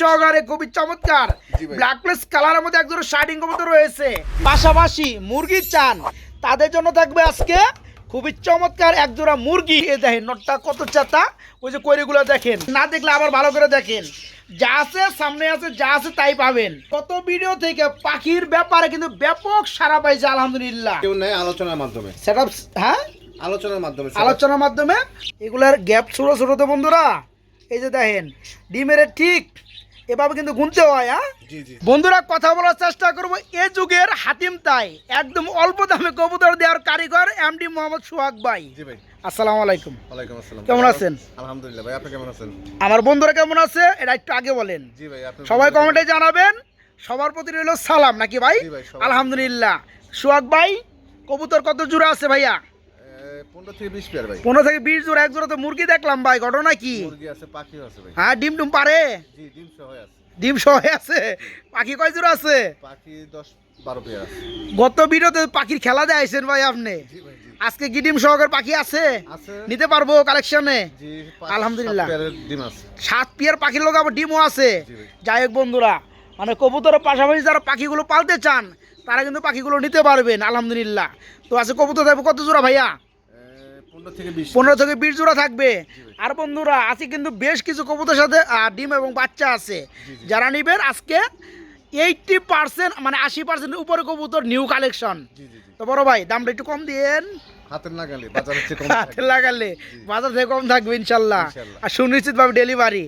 সহকারে খুবই চমৎকার। ব্ল্যাকলেস কালারের মধ্যে একজন শার্টিং কবুতর রয়েছে। পাশাপাশি মুরগি চান। তাদের জন্য থাকবে আজকে খুবই চমৎকার এক জোড়া মুরগি। এ দেখেন নটটা কত চাতা। ওই যে কইরিগুলো দেখেন। না দেখলে আবার ভালো করে দেখেন। যা আছে সামনে আছে যা আছে তাই পাবেন। কত ভিডিও থেকে পাখির ব্যাপারে কিন্তু ব্যাপক সারা পাইছে আলহামদুলিল্লাহ। কেউ নেই আলোচনার মাধ্যমে। সেট হ্যাঁ? আলোচনার মাধ্যমে আলোচনার মাধ্যমে এগুলার গ্যাপ ছোট ছোট তো বন্ধুরা। এই যে দেখেন ডিমের ঠিক এভাবে কিন্তু গুনতে হয় হ্যাঁ? বন্ধুরা কথা বলার চেষ্টা করব। এ যুগের হাতিম তাই একদম অল্প দামে কবুতর দেওয়ার কারিগর এমডি মোহাম্মদ সোহাগ ভাই। আসসালামু আলাইকুম। ওয়ালাইকুম আসসালাম। কেমন আছেন? আলহামদুলিল্লাহ ভাই আপনি কেমন আছেন? আমার বন্ধুরা কেমন আছে? এটা একটু আগে বলেন। জি ভাই সবাই কমেন্টে জানাবেন। সবার প্রতি রইল সালাম নাকি ভাই? আলহামদুলিল্লাহ। সোহাগ ভাই কবুতর কত জোড়া আছে ভাইয়া? পনেরো থেকে বিশ পেয়ার ভাই। পনেরো থেকে বিশ জোড়া এক জোড়া তো মুরগি দেখলাম ভাই ঘটনা কি? মুরগি আছে পাখিও আছে ভাই। হ্যাঁ ডিম টুম পারে? জি ডিম সহ আছে। ডিম সহ আছে? পাখি কয় জোড়া আছে? পাখি দশ বারো পেয়ার আছে। গত ভিডিওতে পাখির খেলা দেখাইছেন ভাই আপনি। জি ভাই আজকে কি ডিম সহকার পাখি আছে? নিতে পারব কালেকশনে আলহামদুলিল্লাহ। সাত পিয়ার পাখির লোক আবার ডিমও আছে। যাই হোক বন্ধুরা মানে কবুতরের পাশাপাশি যারা পাখিগুলো পালতে চান তারা কিন্তু পাখিগুলো নিতে পারবেন আলহামদুলিল্লাহ। তো আছে কবুতর থাকবে কত জোড়া ভাইয়া? পনেরো থেকে বিশ। জোড়া থাকবে। আর বন্ধুরা আছে কিন্তু বেশ কিছু কবুতরের সাথে ডিম এবং বাচ্চা আছে। যারা নিবেন আজকে এইটটি পার্সেন্ট মানে আশি পার্সেন্ট উপরে কবুতর নিউ কালেকশন তো বড় ভাই দামটা একটু কম দিয়েন। হাতের লাগালে বাজার থেকে কম থাকবে ইনশাল্লাহ। আর সুনিশ্চিত ভাবে ডেলিভারি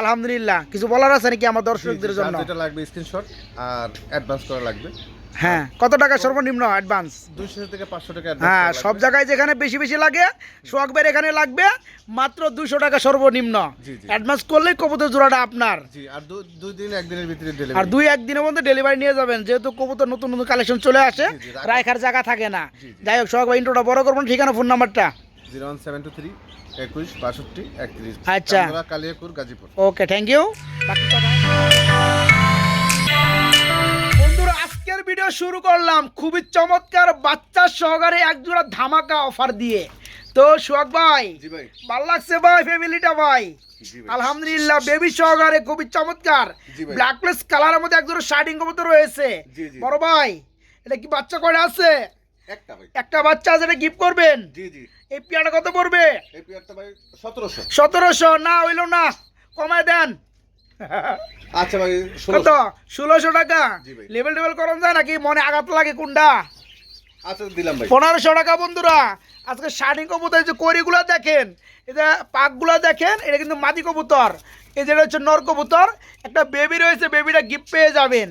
আলহামদুলিল্লাহ। কিছু বলার আছে নাকি আমার দর্শকদের জন্য? যেটা লাগবে স্ক্রিনশট আর অ্যাডভান্স করা লাগবে। হ্যাঁ কত টাকা সর্বনিম্ন অ্যাডভান্স দুইশো থেকে পাঁচশো টাকা হ্যাঁ সব। জায়গায় যেখানে বেশি বেশি লাগে সোহাগবের এখানে লাগবে মাত্র দুশো টাকা সর্বনিম্ন। অ্যাডভান্স করলেই কবুতর জোড়াটা আপনার। আর দুই দিন একদিনের ভিতরে আর দুই একদিনের মধ্যে ডেলিভারি নিয়ে যাবেন যেহেতু কবুতর নতুন নতুন কালেকশন চলে আসে রায়খার জায়গা থাকে না। যাই হোক সোহাগ ভাই ইন্ট্রোটা বড় করবেন ঠিকানা ফোন নাম্বারটা zero one seven two three একুশ বাষট্টি একত্রিশ। আচ্ছা। Kaliakair Gazipur. Okay thank you বন্ধুরা আজকের ভিডিও শুরু করলাম। খুবই চমৎকার বাচ্চা সহকারে এক জোড়া ধামাকা অফার দিয়ে। তো সোহাগ ভাই ভালো লাগছে ভাই ফ্যামিলিটা ভাই? আলহামদুলিল্লাহ বেবি সহকারে খুবই চমৎকার। ব্ল্যাকলেস কালারের মধ্যে এক জোড়া শার্টিং কবুতর রয়েছে। বড় ভাই এটা কি বাচ্চা কয়টা আছে? একটা ভাই। একটা বাচ্চা আছে এটা গিফট করবেন? জি জি। এই পেয়ারটা কত পড়বে? সতেরোশো? না হইল না। কমায় দেন। আচ্ছা ভাই কত? ষোলোশো টাকা? লেভেল টেবেল করন যায় নাকি? মনে আঘাত লাগে কোনটা? আচ্ছা দিলাম ভাই। পনেরোশো টাকা বন্ধুরা। আজকে শাড়ি কবুতর যে কড়িগুলো দেখেন এটা পাকগুলো দেখেন এটা কিন্তু মাদি কবুতর। এই যেটা হচ্ছে নর কবুতর। একটা বেবি রয়েছে বেবিটা গিফট পেয়ে যাবেন।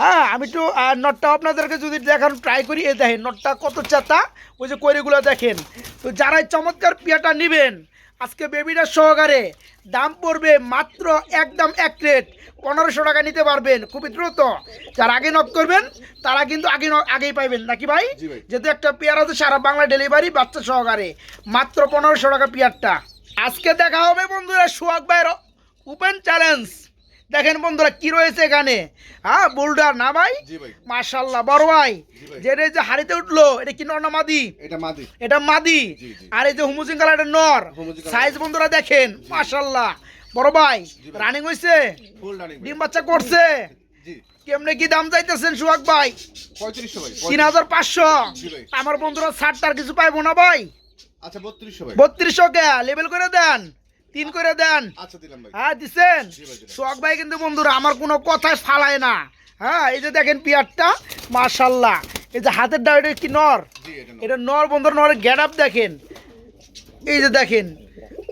হ্যাঁ আমি একটু নটটা আপনাদেরকে যদি দেখানো ট্রাই করি এই দেখেন নটটা কত চাতা ওই যে কড়িগুলো দেখেন। তো যারা চমৎকার পিয়াটা নেবেন আজকে বেবিটা সহকারে দাম পড়বে মাত্র একদম এক রেট পনেরোশো টাকা নিতে পারবেন খুবই দ্রুত। যারা আগে নক করবেন তারা কিন্তু আগে আগেই পাইবেন। নাকি ভাই। যেহেতু একটা পেয়ার আছে সারা বাংলা ডেলিভারি বাচ্চা সহকারে। মাত্র পনেরোশো টাকা পেয়ারটা। আজকে দেখা হবে বন্ধুরা সোহাগ ভাইয়ের ওপেন চ্যালেঞ্জ দেখেন বন্ধুরা কি রয়েছে এখানে? হ্যাঁ বোল্ডার না ভাই? মার্শাল্লাহ বড় ভাই। যেটা যে হাড়িতে উঠল এটা কি নর না মাদি? এটা মাদি। এটা মাদি। আর এই যে হুমুজিং কালার এটা নর। সাইজ বন্ধুরা দেখেন মার্শাল্লাহ বড় ভাই রানিং হয়েছে ডিম বাচ্চা করছে? কেমনে কি দাম চাইতেছেন সোহাগ ভাই? তিন হাজার পাঁচশো। আমার বন্ধুরা ষাট কিছু পাইবো না ভাই? আচ্ছা বত্রিশশো ভাই। বত্রিশশো কে? লেবেল করে দেন। তিন করে দেন। আচ্ছা হ্যাঁ দিচ্ছেন জি ভাই, কিন্তু বন্ধুরা আমার কোনো কথায় ফালায় না। হ্যাঁ এই যে দেখেন পিয়ারটা মার্শাল্লাহ এই যে হাতের ডাউটা কি নর? এটা নর। বন্ধুর নরের গ্যাট আপ দেখেন। এই যে দেখেন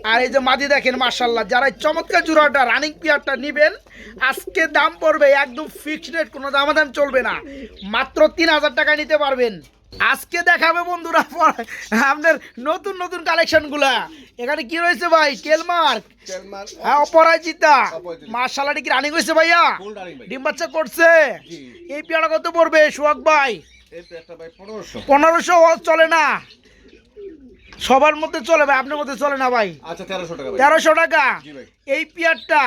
আর এই যে মাদি দেখেন মার্শাল্লাহ যারা এই চমৎকার জোড়াটা রানিং পিয়ারটা নেবেন আজকে দাম পড়বে একদম ফিক্সড রেট কোনো দামাদাম চলবে না। মাত্র তিন হাজার টাকা নিতে পারবেন। আজকে দেখাবে বন্ধুরা আপনার নতুন নতুন কালেকশনগুলা এখানে কি রয়েছে ভাই? তেলমার হ্যাঁ অপরাজিতা। মার্শাল্লাহটি কি রানিং হয়েছে ভাইয়া? ডিম বাচ্চা করছে। এই পেয়ারা কত পড়বে সোহাগ ভাই? পনেরোশো। পনেরোশো চলে না। সবার মধ্যে চলে ভাই আপনার মধ্যে চলে না ভাই? আচ্ছা তেরোশো টাকা তেরোশো টাকা। এই পিয়ারটা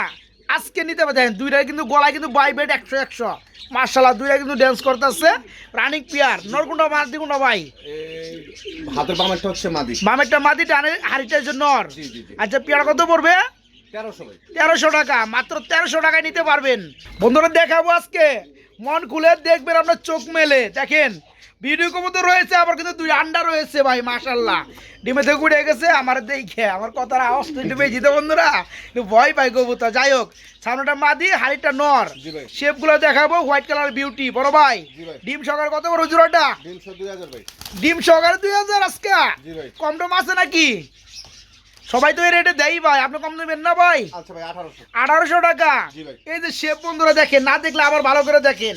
আজকে নিতে হবে। দেখেন দুইটা কিন্তু গলায় কিন্তু বাই বেড একশো একশো। মার্শাল্লাহ দুইটা কিন্তু ড্যান্স করতেছে। রানিং পিয়ার নরকুন্ডা মাদি কুন্ডা ভাই। হাতের বামেরটা হচ্ছে মাদি। মামেরটা মাদি টানে হাড়িটা হচ্ছে নর। আচ্ছা পিয়ার কত পড়বে? তেরোশো তেরোশো টাকা মাত্র তেরোশো টাকায় নিতে পারবেন। বন্ধুরা দেখাবো আজকে। মন খুলে দেখবেন আপনার চোখ মেলে। দেখেন ভিডিও কবুতর রয়েছে আবার কিন্তু দুই আন্ডা রয়েছে ভাই মাশাল্লাহ ডিমে থেকে উড়ে গেছে আমার দেখে আমার কথার আওয়াজ তো একটু তো বন্ধুরা। ভয় পাই কবুতর যাই হোক সামনেটা মাদি হাড়িটা নর। শেপগুলো দেখাবো হোয়াইট কালার বিউটি বড় ভাই। ডিম সকার কত বড় জোড়াটা ডিম সহকারে দুই হাজার আজকে। কম টম আছে নাকি? সবাই তো এই রেটে দেয় ভাই আপনি কম দেবেন না ভাই? আচ্ছা ভাই আঠারোশো। টাকা। এই যে শেপ বন্ধুরা দেখেন না দেখলে আবার ভালো করে দেখেন।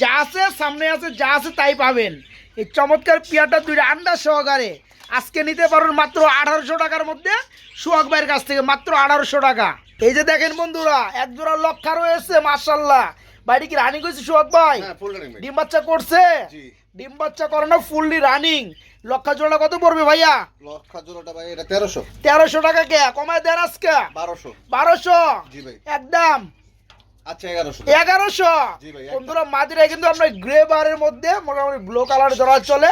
যা আছে সামনে আছে যা আছে তাই পাবেন। এই চমৎকার পিয়াটা দুইটা আন্ডার সহকারে। আজকে নিতে পারবেন মাত্র আঠারোশো টাকার মধ্যে সুহাগ ভাইয়ের কাছ থেকে মাত্র আঠারোশো টাকা। এই যে দেখেন বন্ধুরা এক জোড়া লক্ষা রয়েছে মার্শাল্লাহ বাইরে কি রানিং হয়েছে সুহাগ ভাই? হ্যাঁ ভাই। ডিম বাচ্চা করছে? ডিম বাচ্চা করে না ফুললি রানিং লক্ষা জোড়া কত পড়বে ভাইয়া? লক্ষা জোড়াটা ভাই এটা তেরোশো। তেরোশো টাকা কে? কমায় দেন আজকে। বারোশো। বারোশো? জি ভাই। একদম। আচ্ছা এগারোশো। বন্ধুরা কিন্তু আমরা গ্রে বারের মধ্যে মোটামুটি ব্লু কালার ধরা চলে।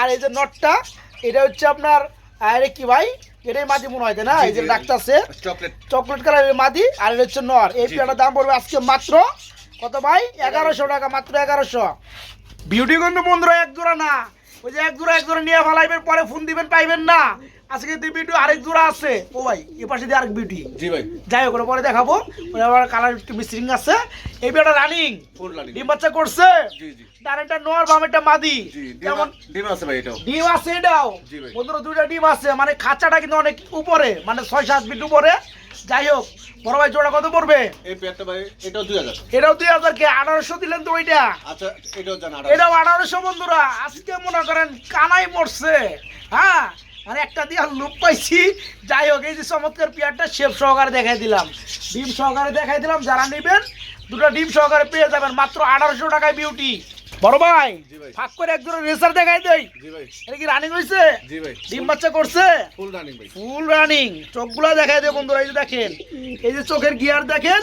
আর এই যে নটটা এটা হচ্ছে আপনার আরে কি ভাই? এটাই মাদি মনে হয় না? এই যে চকলেট। মাদি আর এটা হচ্ছে নর এই জি, পেয়ারটার দাম পড়বে আজকে মাত্র কত ভাই? এগারোশো টাকা মাত্র এগারোশো। বিউটি কিন্তু বন্ধুরা এক জোড়া না। ওই যে এক জোড়া এক জোড়া নিয়ে ফেলাইবেন পরে ফোন দিবেন পাইবেন না। আজকে দুই বিউটি আরেক জোড়া আছে। ও ভাই এ পাশে দিয়ে আরেক বিউটি জি ভাই। যাই হোক পরে দেখাবো। ওটা আবার কালার একটু মিসিং আছে। এই বিয়াটা রানিং ডিম বাচ্চা করছে? জি জি। ডানেরটা নর বামেরটা মাদি। যেমন ডিম আছে ভাই এটাও। ডিম আছে এটাও। বন্ধুরা দুইটা ডিম আছে। মানে খাঁচাটা কিন্তু অনেক উপরে মানে ছয় সাত ফিট উপরে। যাই হোক বড় ভাই জোড়া কত পড়বে? এই পেয়ারটা ভাই এটাও দুই হাজার। এটাও দুই হাজার কে? আঠারোশো দিলেন তো ওইটা? আচ্ছা এটাও জানা এটাও আঠারোশো বন্ধুরা আজকে মনে করেন কানাই পড়ছে। হ্যাঁ আর একটা দিয়ে লুপ পাইছি। যাই হোক এই যে চমৎকার পেয়ারটা শেপ সহকারে দেখাই দিলাম। ডিম সহকারে দেখাই দিলাম যারা নেবেন দুটো ডিম সহকারে পেয়ে যাবেন। মাত্র আঠারোশো টাকায় বিউটি বড় ভাই। ফাঁক করে একজন রেসার দেখাই দেই। এটা কি রানিং হয়েছে ডিম বাচ্চা করছে? ফুল রানিং রানিং চোখগুলো দেখাই দেয় বন্ধুরা এই যে দেখেন। এই যে চোখের গিয়ার দেখেন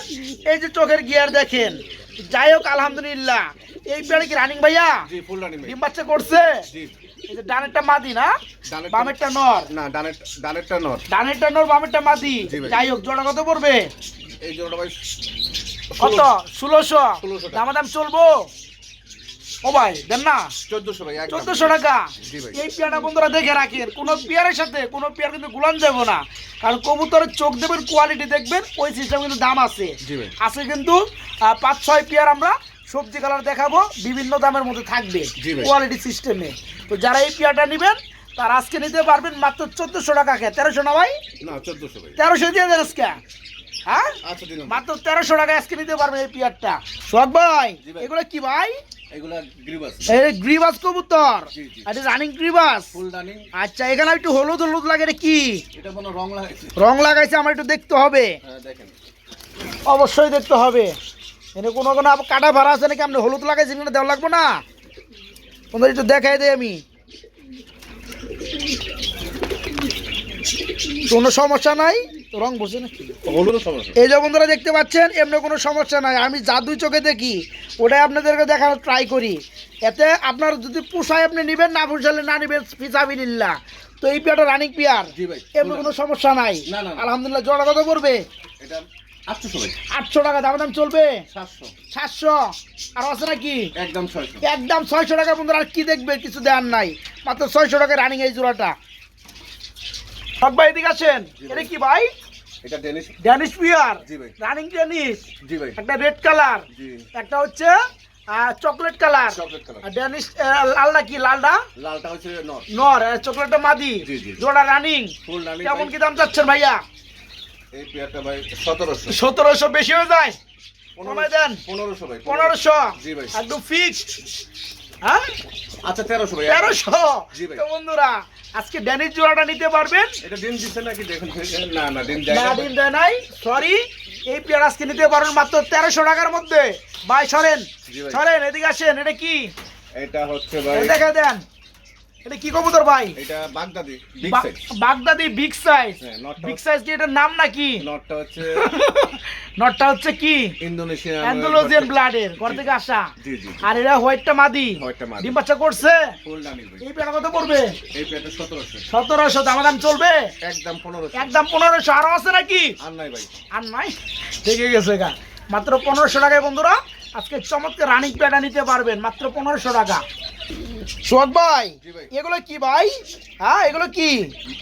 এই যে চোখের গিয়ার দেখেন। যাই হোক আলহামদুলিল্লাহ। এই পেয়ারে কি রানিং ভাইয়া? ডিম বাচ্চা করছে? এই যে ডানেরটা মাদি না? বামেরটা নর। না ডানের ডানেরটা নর। ডানেরটা নর বামেরটা মাদি। যাই হোক জোড়া কত পড়বে? এই জোড়াটা ভাই কত? ষোলোশো। 1600 টাকা। দামাদাম চলবো? ও ভাই দেন না। চোদ্দশো ভাই চোদ্দশো টাকা? এই পেয়ারটা বন্ধুরা দেখে রাখেন কোনো পেয়ারের সাথে কোনো পেয়ার কিন্তু গুলান যাব না। কারণ কবুতরের চোখ দেবেন কোয়ালিটি দেখবেন ওই সিস্টেম কিন্তু দাম আছে। আছে কিন্তু পাঁচ ছয় পেয়ার আমরা সবজি কালার দেখাবো বিভিন্ন দামের মধ্যে থাকবে কোয়ালিটি সিস্টেমে তো যারা এই পেয়ারটা নেবেন তার আজকে নিতে পারবেন মাত্র চোদ্দশো টাকা কে? তেরোশো না ভাই? না চোদ্দশো তেরোশো দিয়ে দেন আজকে। হ্যাঁ? আচ্ছা মাত্র তেরোশো টাকা আজকে নিতে পারবেন এই পেয়ারটা। সোহাগ ভাই। এগুলো কি ভাই? গ্রিবাস। কবুতর? জি, জি। এটা রানিং গ্রিবাস? আচ্ছা এখানে একটু হলুদ হলুদ লাগে এটা কি রং লাগাইছে? আমার একটু দেখতে হবে। হ্যাঁ অবশ্যই দেখতে হবে। এনে কোনো কোনো কাটা ভাড়া আছে নাকি? আপনি হলুদ লাগাইছেন কিনা দেওয়া লাগবে না? তোমাদের একটু দেখাই দেয় আমি। কোনো সমস্যা নাই? রং বসে নাকি এই যে বন্ধুরা দেখতে পাচ্ছেন এমনি কোনো সমস্যা নাই। আমি যা দুই চোখে দেখি ওটাই আপনাদেরকে দেখানোর ট্রাই করি। এতে আপনার যদি পোষায় আপনি নেবেন না পোষালে না নেবেন ফিসাবিল্লা তো এই পেয়ারটা রানিং পেয়ার। এমনি কোনো সমস্যা নাই। আলহামদুলিল্লাহ জোড়া কত করবে এটা আটশো টাকা দাম দাম চলবে? সাতশো। সাতশো। আর আছে নাকি? একদম ছয়শো। একদম ছয়শো টাকা বন্ধুরা আর কি দেখবে? কিছু দেওয়ার নাই। মাত্র ছয়শো টাকা রানিং এই জোড়াটা। সব ভাই এদিকে আছেন এটা কি ভাই? এটা ডেনিশ ড্যানিশ পিয়ার জি ভাই। রানিং ড্যানিশ জি ভাই। একটা রেড কালার জি। একটা হচ্ছে চকলেট কালার চকলেট কালার আর ড্যানিশ লালটা কি? লালটা? লালটা হচ্ছে নর। নর চকলেটটা মাদি। জোড়া রানিং কেমন কি দাম চাচ্ছেন ভাইয়া? এই পেয়ারটা ভাই সতেরোশো। সতেরোশো বেশি হয়ে যায়? পনেরোশো। ভাই পনেরোশো। জি ভাই। একদম ফিক্সড হ্যাঁ? আচ্ছা তেরোশো ভাই। তেরোশো। তো বন্ধুরা আজকে ড্যানির জোড়াটা নিতে পারবেন? এটা ডিম দিছে নাকি দেখুন। না না ডিম দেয় না ডিম দিন দেয় নাই। সরি এই পেয়ার আজকে নিতে পারবেন মাত্র তেরোশো টাকার মধ্যে। ভাই সরেন সরেন এদিকে আসেন এটা কি? এটা হচ্ছে ভাই দেখা দেন। এটা কি কবুতর ভাই? এটা বাগদাদি বিগ সাইজ বাগদাদি বিগ সাইজ বিগ সাইজ কি এটার নাম নাকি? নটটা হচ্ছে নটটা হচ্ছে কি? ইন্দোনেশিয়ান ব্লাডের ঘর থেকে আসা। জি জি আর এরা হোয়াইটটা মাদি। হোয়াইটটা মাদি। ডিম বাচ্চা করছে? এই পেটা কত পড়বে? এই পেটা সতেরোশো। সতেরোশো দাম দাম চলবে? একদম পনেরোশো। একদম পনেরোশো। আরও আছে নাকি? আর নাই ভাই। আর নাই? ঠিক গেছে গা। মাত্র পনেরোশো টাকায় বন্ধুরা আজকে চমৎকার রানিং প্যাডা নিতে পারবেন মাত্র পনেরোশো টাকা। সোহাগ ভাই এগুলো কি ভাই? হ্যাঁ এগুলো কি?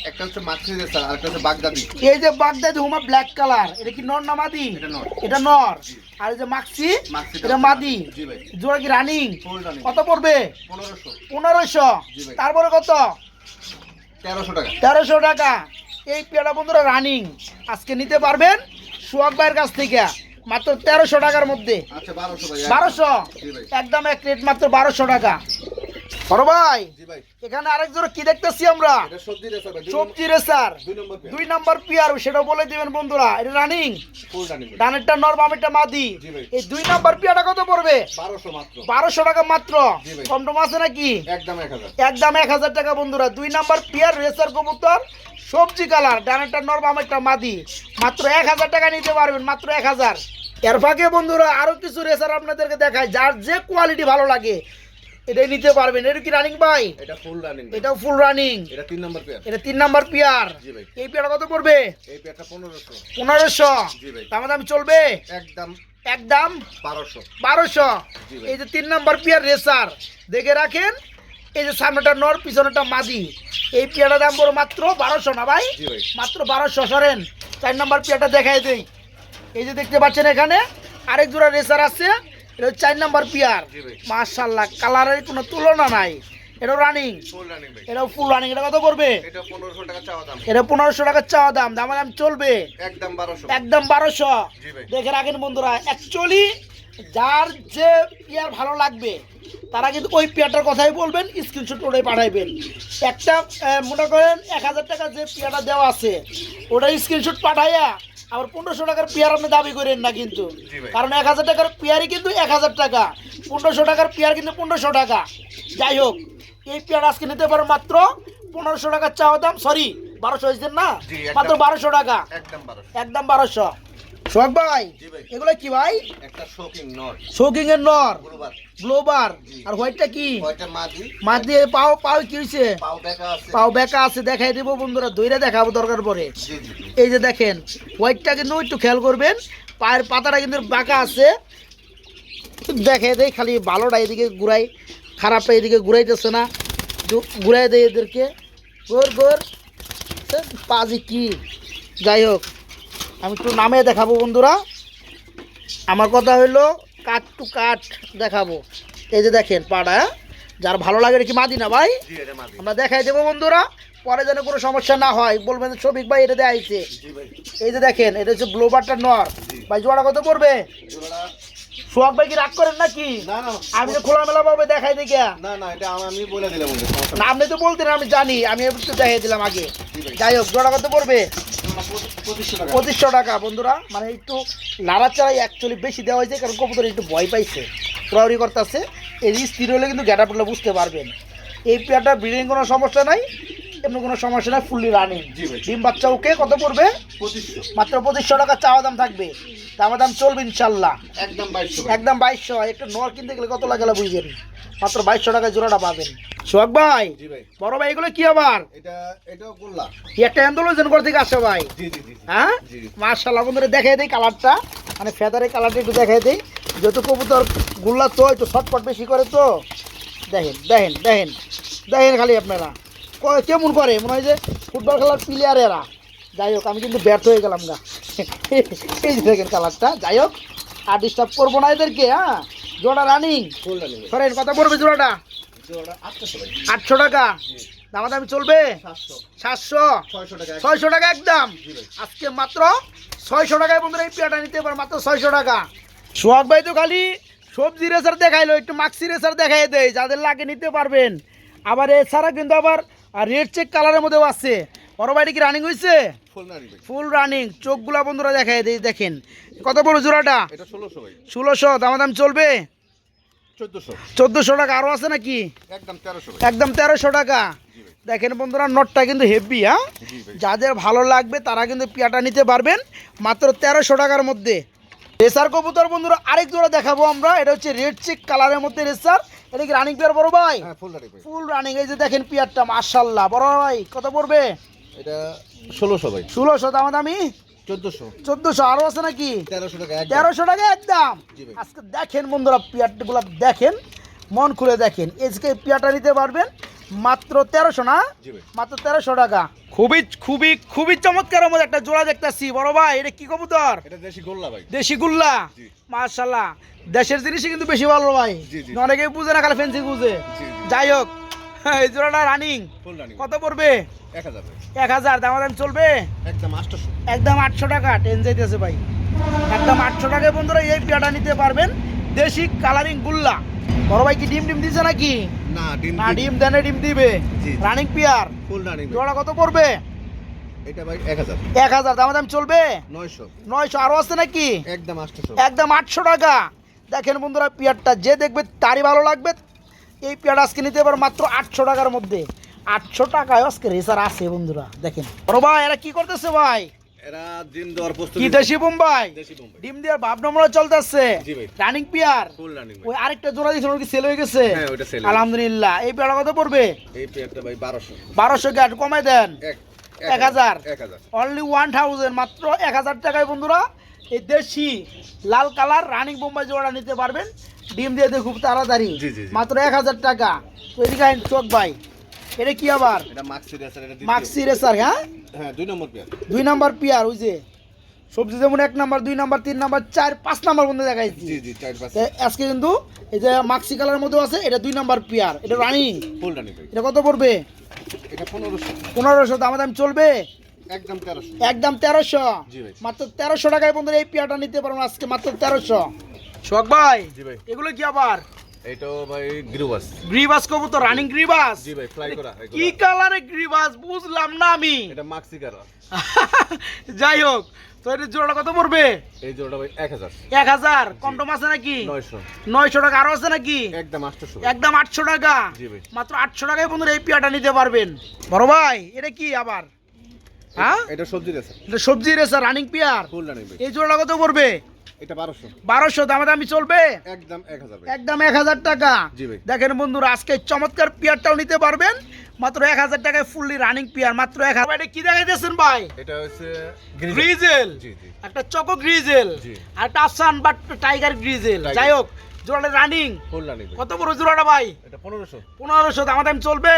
একটা হচ্ছে রেসার আর একটা হচ্ছে বাগদাদি। এই যে বাগদাদি হুমা ব্ল্যাক কালার এটা কি নর না মাদি? এটা নর। আর এই যে মাক্সি এটা মাদি। জোড়া কি রানিং কত পড়বে? পনেরোশো। তারপরে কত? তেরোশো টাকা। তেরোশো টাকা। এই পেয়ারা বন্ধুরা রানিং আজকে নিতে পারবেন সোহাগ ভাইয়ের কাছ থেকে। মাত্র তেরোশো টাকার মধ্যে। আচ্ছা বারোশো একদম এক রেট মাত্র বারোশো টাকা। বড় ভাই এখানে আরেক জোড়া কি দেখতেছি আমরা? সবজি রেসার ভাই সবজি রেসার। দুই নম্বর পেয়ার। দুই নাম্বার পিয়ার সেটা বলে দিবেন বন্ধুরা। এটা রানিং। ফুল ডানি ভাই। ডানেরটা নর মাদি। এই দুই নাম্বার পিয়াটা কত পড়বে? বারোশো টাকা মাত্র। কম টম আছে নাকি? একদম এক হাজার। টাকা বন্ধুরা। দুই নাম্বার পিয়ার রেসার কবুতর সবজি কালার ডানেরটা নর বামেরটা মাদি। মাত্র এক হাজার টাকা নিতে পারবেন মাত্র এক হাজার। এর ফাঁকে বন্ধুরা আরও কিছু রেসার আপনাদেরকে দেখায় যার যে কোয়ালিটি ভালো লাগে। এটাই নিতে পারবেন। এটা কি রানিং ভাই? এটা ফুল রানিং এটা ফুল রানিং এটা তিন নম্বর পেয়ার এটা তিন নাম্বার পেয়ার জি ভাই। এই পিয়ারটা কত পড়বে? এই পেয়ারটা পনেরোশো। পনেরোশো। জি ভাই। দামা দাম চলবে? একদম একদম? বারোশো। বারোশো। জি ভাই। এই যে তিন নাম্বার পেয়ার রেসার দেখে রাখেন এই যে সামনেটা নর পিছনেটা মাদি। এই পিয়ারটার দাম পড়ো মাত্র বারোশো না ভাই? জি ভাই। মাত্র বারোশো সরেন। চার নাম্বার পেয়ারটা দেখাই দেই। এই যে দেখতে পাচ্ছেন এখানে আরেক জোড়া রেসার আছে। এটা চার নাম্বার পিয়ার। মার্শাল্লাহ কালারের কোনো তুলনা নাই। এটাও রানিং এটাও ফুল রানিং এটা কত করবে এটা পনেরোশো টাকা চাওয়া দাম। এটা চাওয়া দাম। চলবে? একদম বারোশো। একদম বারোশো। দেখে রাখেন বন্ধুরা অ্যাকচুয়ালি যার যে পেয়ার ভালো লাগবে তারা কিন্তু ওই পেয়ারটার কথাই বলবেন স্ক্রিনশট ওটাই পাঠাইবেন। একটা মনে করেন এক হাজার টাকা যে পেয়ারটা দেওয়া আছে ওটা স্ক্রিনশট পাঠাইয়া আবার পনেরোশো টাকার পেয়ার আপনি দাবি করেন না কিন্তু। কারণ এক হাজার টাকার পেয়ারই কিন্তু এক হাজার টাকা। পনেরোশো টাকার পেয়ার কিন্তু পনেরোশো টাকা। যাই হোক এই পেয়ার আজকে নিতে পারো মাত্র পনেরোশো টাকার চাওয়া দাম সরি বারোশো হয়েছেন না? মাত্র বারোশো টাকা। একদম বারোশো। সোহাগ ভাই এগুলো কি ভাই? একটা শোকিং শোকিং এর নর গ্লোবার। আর হোয়াইটটা কি? মাছ দিয়ে পাও পাও কি হয়েছে পাও বেকা আছে। দেখাই দেবো বন্ধুরা দইরা দেখাবো দরকার পরে। এই যে দেখেন হোয়াইটটা কিন্তু একটু খেয়াল করবেন পায়ের পাতাটা কিন্তু বাঁকা আছে। দেখে দেয় খালি ভালোটা এদিকে ঘুরাই খারাপটা এদিকে ঘুরাইতেছে না। ঘুরাই দেয় এদেরকে। গোর গোর। পাজি কি? যাই হোক। আমি একটু নামে দেখাবো বন্ধুরা। আমার কথা হইল কাঠ টু কাঠ দেখাবো। এই যে দেখেন পাড়া হ্যাঁ? যার ভালো লাগে কি মাদি না ভাই? আমরা দেখাই দেবো বন্ধুরা পরে যেন কোনো সমস্যা না হয়। বলবেন শফিক ভাই এটা দেখাইছে এই যে দেখেন এটা হচ্ছে ব্লোবারটা নর। ভাই জোড়া কত পড়বে? জোড়াটা সোহাগ ভাই কি রাগ করেন নাকি? আমি তো খোলামেলা ভাবে দেখাই দেখে। না না এটা আমি- বলে দিলাম না আপনি তো বলতেন আমি জানি আমি একটু দেখাই দিলাম আগে। যাই হোক জোড়া কত পড়বে? পঁচিশশো টাকা। বন্ধুরা। মানে একটু নাড়াচাড়াই অ্যাকচুয়ালি বেশি দেওয়া হয়েছে কারণ কবুতর একটু ভয় পাইছে প্রহরি করতেছে। এই স্থির হলে কিন্তু গ্যাটা পড়লে বুঝতে পারবেন। এই পেয়ারটা ব্রিডিং কোনো সমস্যা নাই। কোনো সমস্যা ফুললি রানিং ডিম বাচ্চা ওকে কত পড়বে? মাত্র পঁচিশশো টাকা চাওয়া দাম থাকবে। দামা দাম চলবে ইনশাল্লাহ। একদম বাইশশো একটা নর কিনতে গেলে কত লাগালে বুঝবেন মাত্র বাইশশো জোড়াটা পাবেন। সোহাগ ভাই বড় ভাই এগুলো কি আবার? কি একটা অ্যান্ডোলজন করে থেকে আসে ভাই। হ্যাঁ। মার্শাল্লাহ বন্ধুরা দেখাই দেই কালারটা। মানে ফেদারের কালারটা একটু দেখাই দেই। যত কবুতর গুল্লা তো একটু ছটপট বেশি করে তো। দেখেন দেখেন দেখেন। দেখেন খালি আপনারা। কেমন করে? মনে হয় যে ফুটবল খেলার প্লেয়ার এরা। যাই হোক আমি কিন্তু ব্যর্থ হয়ে গেলাম গা। এই যে দেখেন কালারটা যাই হোক আর ডিস্টার্ব করব না এদেরকে হ্যাঁ? জোড়া রানিং সরেন কত পড়বে জোড়াটা? আটশো টাকা। দামা দামি চলবে? সাতশো। সাতশো? ছয়শো টাকা ছয়শো টাকা একদম। আজকে মাত্র ছয়শো টাকায় বন্ধুরা এই পেয়াটা নিতে পারে মাত্র ছয়শো টাকা। সোহাগ ভাই তো খালি সবজি রেসার দেখাইলো একটু মাক্সি রেসার দেখাই দেয় যাদের লাগে নিতে পারবেন। আবার এছাড়া কিন্তু আবার রেড চেক কালারের মধ্যেও আছে। বড় বাড়ি কি রানিং হয়েছে ফুল রানিং চোখগুলা বন্ধুরা দেখাই দেয় দেখেন। কত বড় জোড়াটা? ষোলোশো দামাদাম চলবে? চোদ্দোশো। টাকা। আরও আছে নাকি? একদম তেরোশো টাকা। দেখেন বন্ধুরা নটটা কিন্তু হেভি হ্যাঁ? যাদের ভালো লাগবে তারা কিন্তু পিয়াটা নিতে পারবেন। মাত্র তেরোশো টাকার মধ্যে। রেসার কবুতর বন্ধুরা আরেক জোড়া দেখাবো আমরা। এটা হচ্ছে রেড চেক কালারের মধ্যে রেসার। এটা কি রানিং পেয়ার বড় ভাই? হ্যাঁ ফুল ফুল রানিং এই যে দেখেন পিয়ারটা মার্শাল্লাহ বড় ভাই কত পড়বে? এটা ষোলোশো ভাই। ষোলোশো দাম দামি চোদ্দোশো। চোদ্দোশো আরও আছে নাকি? তেরোশো টাকা একদম। আজকে দেখেন বন্ধুরা পিয়ারগুলো দেখেন মন খুলে দেখেন। আজকে পিয়াটা নিতে পারবেন। মাত্র তেরোশো না? মাত্র তেরোশো টাকা। খুবই খুবই খুবই চমৎকার মধ্যে একটা জোড়া দেখতেছি। বড় ভাই এটা কি কবুতর? দেশি গোল্লা ভাই। দেশি গুল্লা? মার্শাল্লাহ দেশের জিনিসই কিন্তু বেশি ভালো ভাই। অনেকেই বুঝে না খালি ফেন্সি বুঝে। যাই হোক এই জোড়াটা রানিং কত পড়বে? এক হাজার হাজার দামাদাম চলবে? একদম আটশো। টাকা টেন যাইতেছে ভাই। একদম আটশো টাকায় বন্ধুরা এই পেয়াটা নিতে পারবেন। দেশি কালারিং গুল্লা। বড় ভাই কি ডিম ডিম দিছে নাকি? না ডিম না ডিম দেনে ডিম দিবে। Running peer. ফুল দাঁড়ি জোড়া কত পড়বে? এটা ভাই এক হাজার। এক হাজার দামাদাম চলবে? নয়শো। নয়শো আরও আছে নাকি? একদম আটশোশো। একদম আটশো টাকা। দেখেন বন্ধুরা পিয়ারটা যে দেখবে তারই ভালো লাগবে। এই পিয়ার আজকে নিতে পারো মাত্র আটশো টাকার মধ্যে। আটশো টাকায় আজকে রেসার আছে বন্ধুরা দেখেন। বড় ভাই এরা কি করতেছে ভাই? এরা ডিম দেওয়ার প্রস্তুতি কি দেশি বোম্বাই? দেশি বোম্বাই। ডিম দেওয়ার ভাব নম্বর চলতেছে। জি ভাই। রানিং পিয়ার ফুল রানিং ওই আরেকটা জোড়া দিয়েছিল ওর কি সেল হয়ে গেছে? হ্যাঁ, আলহামদুলিল্লাহ। এই পেয়ারটা কত পড়বে? এই পেয়ারটা ভাই বারোশো। বারোশো গ্যাট কমাই দেন। এক হাজার। অনলি ওয়ান থাউজেন্ড মাত্র এক হাজার টাকায় বন্ধুরা এই দেশি লাল কালার রানিং বোম্বাই জোড়া নিতে পারবেন। ডিম দিয়ে দিয়ে খুব তাড়াতাড়ি। মাত্র এক হাজার টাকা। তো এদিকে চোখ ভাই। এটা কি আবার? এটা মাক্সি রেসার এটা মাক্সি রেসার হ্যাঁ? হ্যাঁ দুই নম্বর পেয়ার। দুই নাম্বার পিয়ার ওই যে। সবজি যেমন এক নাম্বার দুই নাম্বার তিন নাম্বার চার পাঁচ নাম্বার বন্ধু দেখাইছি। জি জি চার পাঁচ। আজকে কিন্তু এই যে মাক্সি কালারের মধ্যে আছে এটা দুই নাম্বার পিয়ার। এটা রানিং ফুল রানিং এটা কত পড়বে? এটা পনেরোশো। পনেরোশো দাম দাম চলবে? একদম তেরোশো। একদম তেরোশো? মাত্র তেরোশো টাকায় বন্ধুরা এই পিয়াটা নিতে পারবেন আজকে মাত্র তেরোশো। শখ ভাই। এগুলো কি আবার? এইটাও ভাই গ্রুবাস। গ্রিবাস কবুতর রানিং গ্রিবাস? জি ভাই ফ্লাই করা কি কালারে গ্রিবাস? বুঝলাম না আমি। এটা মাক্সি কারা যাই হোক তো এটা জোড়াটা কত পড়বে? এই জোড়াটা ভাই এক হাজার। এক আছে নাকি? নয়শো। নয়শো টাকা। আরও আছে নাকি? একদম টাকা। জি ভাই। মাত্র আটশো টাকায় বন্ধুরা এই পিয়াটা নিতে পারবেন। বড় ভাই এটা কি আবার? হ্যাঁ? এটা সবজি রেসার এটা সবজি রানিং পিয়ার? ফুল রানিং এই জোড়াটা কত পড়বে? এটা বারোশো। বারোশো দামে দামি চলবে? একদম এক হাজার একদম এক হাজার টাকা। দেখেন বন্ধুরা আজকে চমৎকার পিয়ারটাও নিতে পারবেন। মাত্র এক হাজার টাকায় ফুললি রানিং পিয়ার মাত্র এক হাজার। কি দেখাইতেছেন ভাই? এটা হচ্ছে গ্রিজেল জি জি। একটা চকো গ্রিজেল আর একটা আফসান বাট টাইগার গ্রিজেল যাই হোক জোড়াটা রানিং কত বড় জোড়াটা ভাই? এটা পনেরোশো। পনেরোশো দাম দাম চলবে?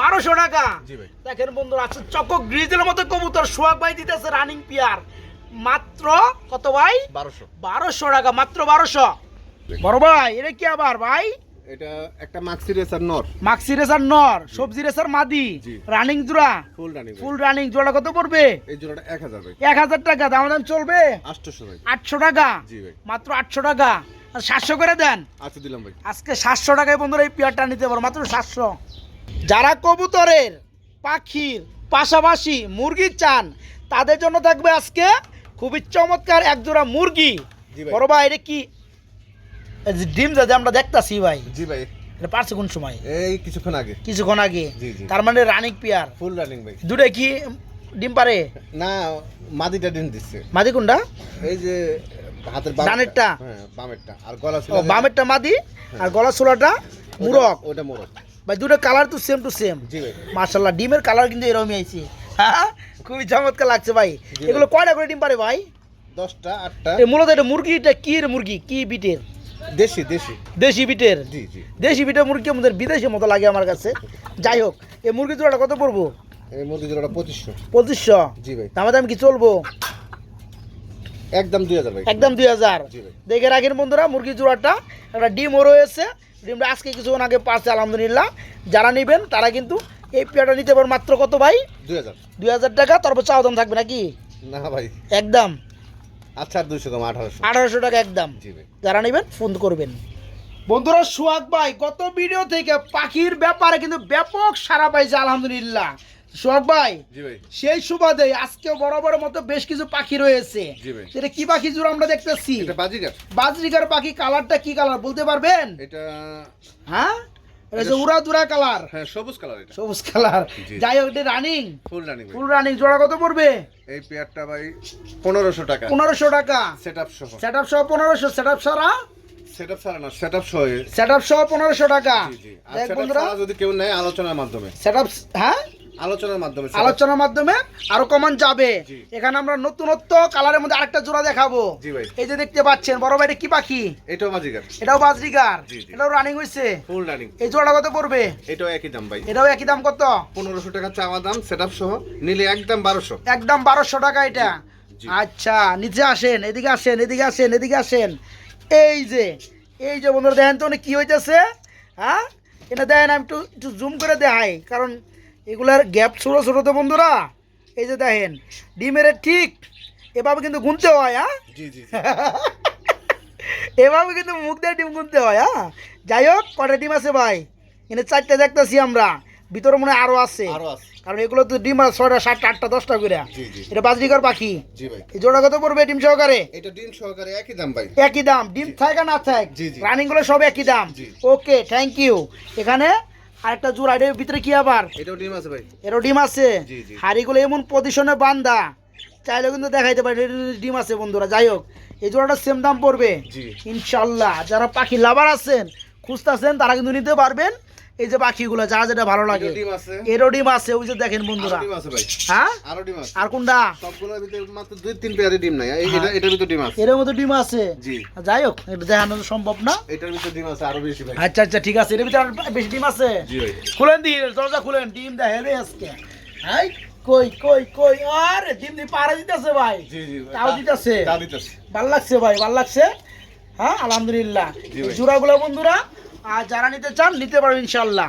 বারোশো টাকা দেখেন বন্ধুরা আচ্ছা চকো গ্রিজের মতো কবুতর সোহাগ ভাই দিতেছে রানিং পিয়ার। মাত্র কত ভাই? বারোশো। বারোশো টাকা মাত্র বারোশো। বড় ভাই এটা কি আবার ভাই? এটা একটা মাক্সি রেসার নর। মাক্সি রেসার নর সবজি রেসার মাদি। রানিং জোড়া? ফুল রানিং ফুল রানিং জোড়া কত পড়বে? এই জোড়াটা এক হাজার ভাই। এক হাজার টাকা দাম দাম চলবে ভাই। টাকা? জি ভাই। মাত্র আটশো টাকা। আর সাতশো করে দেন। আচ্ছা দিলাম ভাই। আজকে সাতশো টাকায় বন্ধুরা এই পেয়ারটা নিতে পারো মাত্র সাতশো। যারা কবুতরের পাখির পাশাপাশি মুরগি চান তাদের জন্য থাকবে আজকে খুবই চমৎকার একজোড়া মুরগি। বড় ভাই এটা কি? ডিম যাতে আমরা দেখতাছি ভাই। জি ভাই। এটা পারছে কোন সময়? এই কিছুক্ষণ আগে। কিছুক্ষণ আগে। তার মানে রানিক পিয়ার ফুল রানিং ভাই। দুটো কি ডিম পারে? না মাদিটা ডিম দিচ্ছে। মাদি কোনটা? এই যে হাতের ডানেরটা? হ্যাঁ বামেরটা। আর গলা ছিল বামেরটা মাদি আর গলা ছোলাটা মুরগ। ওটা মোরগ। ভাই দুটো কালার তো সেম টু সেম জি ভাই। মার্শাল্লাহ ডিমের কালার কিন্তু এরকমই আইছি। হ্যাঁ খুবই চমৎকার লাগছে ভাই। এগুলো কয়টা করে ডিম পারে ভাই? দশটা আটটা। মূলত এটা মুরগিটা কি মুরগি? কি বিটের? দেশি দেশি। দেশি বিটের? জি জি। দেশি বিটের মুরগি আমাদের বিদেশি মতো লাগে আমার কাছে। যাই হোক এই মুরগি জোড়াটা কত পড়ব? এই মুরগি জোড়াটা পঁচিশশো। পঁচিশশো? জি ভাই। দামে দাম কি চলবো? একদম দুই হাজার ভাই। একদম দুই হাজার। জি ভাই। দেখে রাখেন বন্ধুরা মুরগি জোড়াটা। একটা ডিমও রয়েছে। ডিমটা আজকে কিছুক্ষণ আগে পাচ্ছে আলহামদুলিল্লাহ। যারা নেবেন তারা কিন্তু এই পেয়ারটা নিতে পারেন মাত্র কত ভাই? দুই হাজার। দুই হাজার টাকা তারপর চাওয়া দাম থাকবে নাকি? না ভাই। একদম। আচ্ছা দুইশো কম আঠারোশো। আঠারোশো টাকা একদম। জি ভাই। যারা নেবেন ফোন করবেন। বন্ধুরা সোহাগ ভাই গত ভিডিও থেকে পাখির ব্যাপারে কিন্তু ব্যাপক সারা পাইছে আলহামদুলিল্লাহ। সোহাগ ভাই সেই সুবাদে আজকে বরাবরের মতো বেশ কিছু পাখি রয়েছে। এটা কি পাখি জোড়া আমরা দেখতেছি? এটা বাজরিকার পাখি কালারটা কি কালার বলতে পারবেন? এটা হ্যাঁ? এটা উড়া দুরা কালার। হ্যাঁ সবুজ কালার এটা। সবুজ কালার। যাই হোক এটা running full running full running জোড়া কত পড়বে? এই পেয়ারটা ভাই পনেরোশো টাকা। পনেরোশো টাকা। সেট আপ সহ। সেট আপ সহ পনেরোশো সেটআপ সারা সেট আপ ছাড়া না সেট আপ সহ সেট আপ সহ পনেরোশো টাকা। জি জি। আর যদি কেউ নেয় আলোচনার মাধ্যমে। সেট আপ হ্যাঁ? আলোচনার মাধ্যমে আলোচনার মাধ্যমে আরও কমন যাবে। এখানে আমরা নতুনত্ব কালারের মধ্যে আরেকটা জোড়া দেখাবো। এই যে দেখতে পাচ্ছেন বড় ভাই কি পাখি? এটাও বাজিগার। এটাও জি। এটাও রানিং হয়েছে ফুল রানিং এই জোড়া কত পড়বে? এটাও একই দাম ভাই। এটাও একই দাম কত? পনেরোশো টাকা চাওয়া দাম সেট আপ সহ। নিলে একদম বারোশো। একদম বারোশো টাকা এটা। আচ্ছা নিচে আসেন এদিকে আসেন এদিকে আসেন এদিকে আসেন। এই যে এই যে বন্ধুরা দেখেন তো কি হইতেছে? হ্যাঁ? এটা দেখেন আমি একটু একটু জুম করে দেখাই। কারণ এগুলার গ্যাপ ছোটো ছোটো তো বন্ধুরা। এই যে দেখেন ডিমের ঠিক এভাবে কিন্তু গুনতে হয় হ্যাঁ? এভাবে কিন্তু মুখ দিয়ে ডিম গুনতে হয় হ্যাঁ? যাই হোক কটা ডিম আছে ভাই? এনে চারটে দেখতেছি আমরা। ভিতরে মনে হয় আরও আছে। আরও আছে। কারণ এগুলো তো ডিম আছে ছয়টা সাতটা আটটা দশটা করে। এটা বাজরিকর পাখি। এই জোড়া কত পড়বে ডিম সহকারে? এটা ডিম সহকারে একই দাম ভাই। একই দাম। ডিম থাক না থাক। রানিংগুলো সব একই দাম। ওকে থ্যাংক ইউ এখানে আরেকটা জোড়া এটার ভিতরে কি আবার? এটাও ডিম আছে ভাই। এরও ডিম আছে। হাড়িগুলো এমন পজিশনে বান্ধা চাইলে কিন্তু দেখাইতে পারে ডিম আছে বন্ধুরা। যাই হোক এই জোড়াটা সেম দাম পড়বে। ইনশাল্লাহ যারা পাখি লাভার আছেন খুঁজতে আছেন তারা কিন্তু নিতে পারবেন। এই যে পাখিগুলো যারা যেটা ভালো লাগে। এটাও ডিম আছে। এরও ডিম আছে ওই যে দেখেন বন্ধুরা। হ্যাঁ? আরও কোনটা? আছে। এর মতো ডিম আছে? যাই হোক এটা দেখানো সম্ভব না। এটার ভিতরে ডিম আছে আরও বেশি ভাই। আচ্ছা আচ্ছা ঠিক আছে। এর ভিতরে বেশি ডিম আছে? খুলেন দি দরজা খুলেন। ডিম দেখে রে আজকে। হাই কই কই কই আরে ডিম দি পাড়া দিতেছে ভাই। জি জি তাও দিতেছে? তা দিতেছে। ভালো লাগছে ভাই ভালো লাগছে। হ্যাঁ আলহামদুলিল্লাহ। জোড়াগুলো বন্ধুরা আর যারা নিতে চান নিতে পারবেন ইনশাল্লাহ